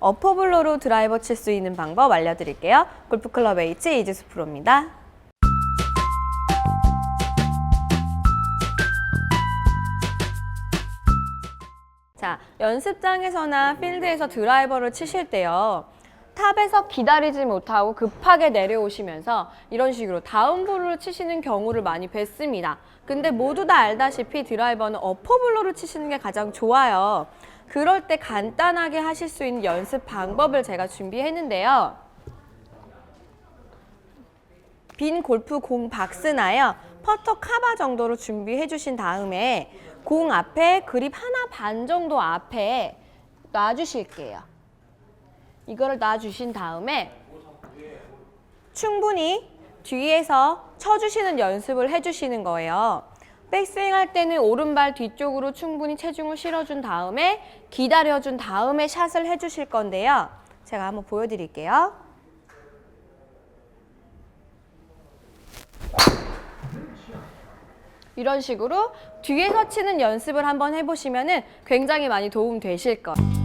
어퍼블로로 드라이버 칠 수 있는 방법 알려드릴게요. 골프클럽 H 이지수 프로입니다. 자, 연습장에서나 필드에서 드라이버를 치실 때요. 탑에서 기다리지 못하고 급하게 내려오시면서 이런 식으로 다운블로를 치시는 경우를 많이 뵀습니다. 근데 모두 다 알다시피 드라이버는 어퍼블로를 치시는 게 가장 좋아요. 그럴 때 간단하게 하실 수 있는 연습 방법을 제가 준비했는데요. 빈 골프 공 박스나요. 퍼터 카바 정도로 준비해 주신 다음에 공 앞에 그립 하나 반 정도 앞에 놔주실게요. 이거를 놔주신 다음에 충분히 뒤에서 쳐주시는 연습을 해주시는 거예요. 백스윙 할 때는 오른발 뒤쪽으로 충분히 체중을 실어준 다음에 기다려준 다음에 샷을 해주실 건데요. 제가 한번 보여드릴게요. 이런 식으로 뒤에서 치는 연습을 한번 해보시면 굉장히 많이 도움 되실 거예요.